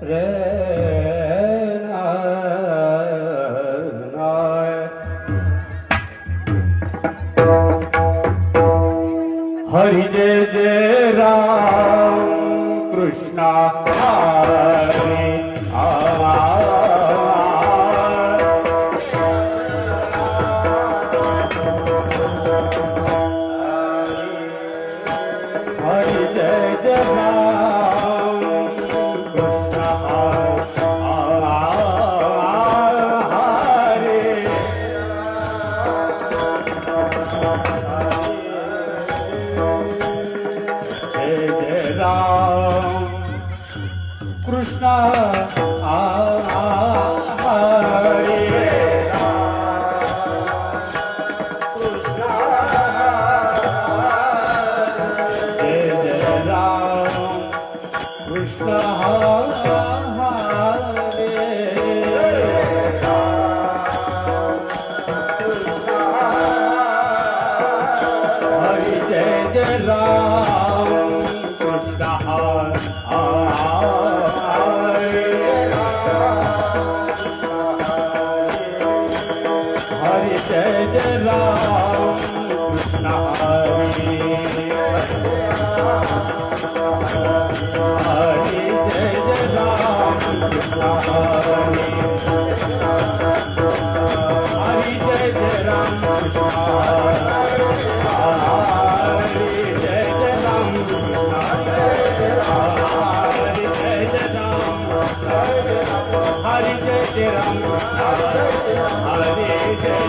હરિ જય જય Ram Krishna Jai Ram.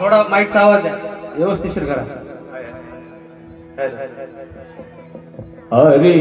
थोडा माईकचा आवाज द्या. व्यवस्थिशीर करा. हरी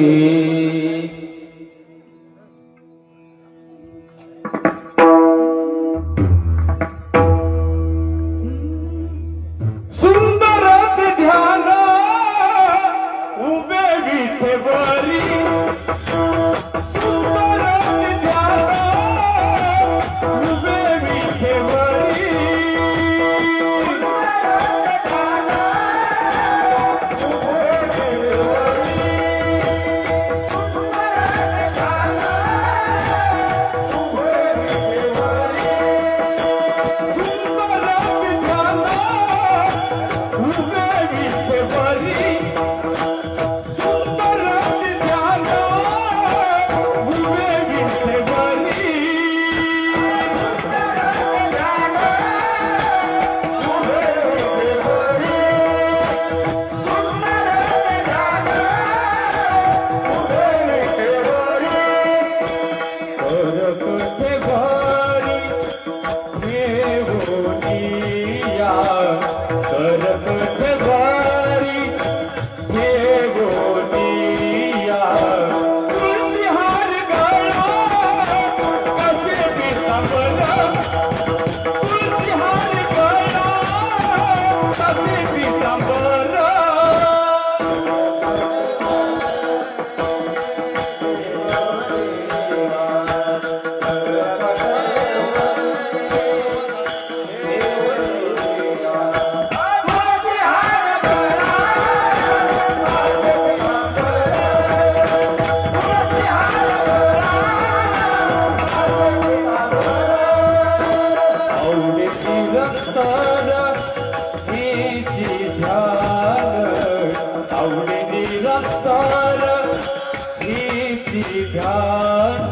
प्रीति ध्यान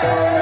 Yeah.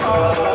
Thank you.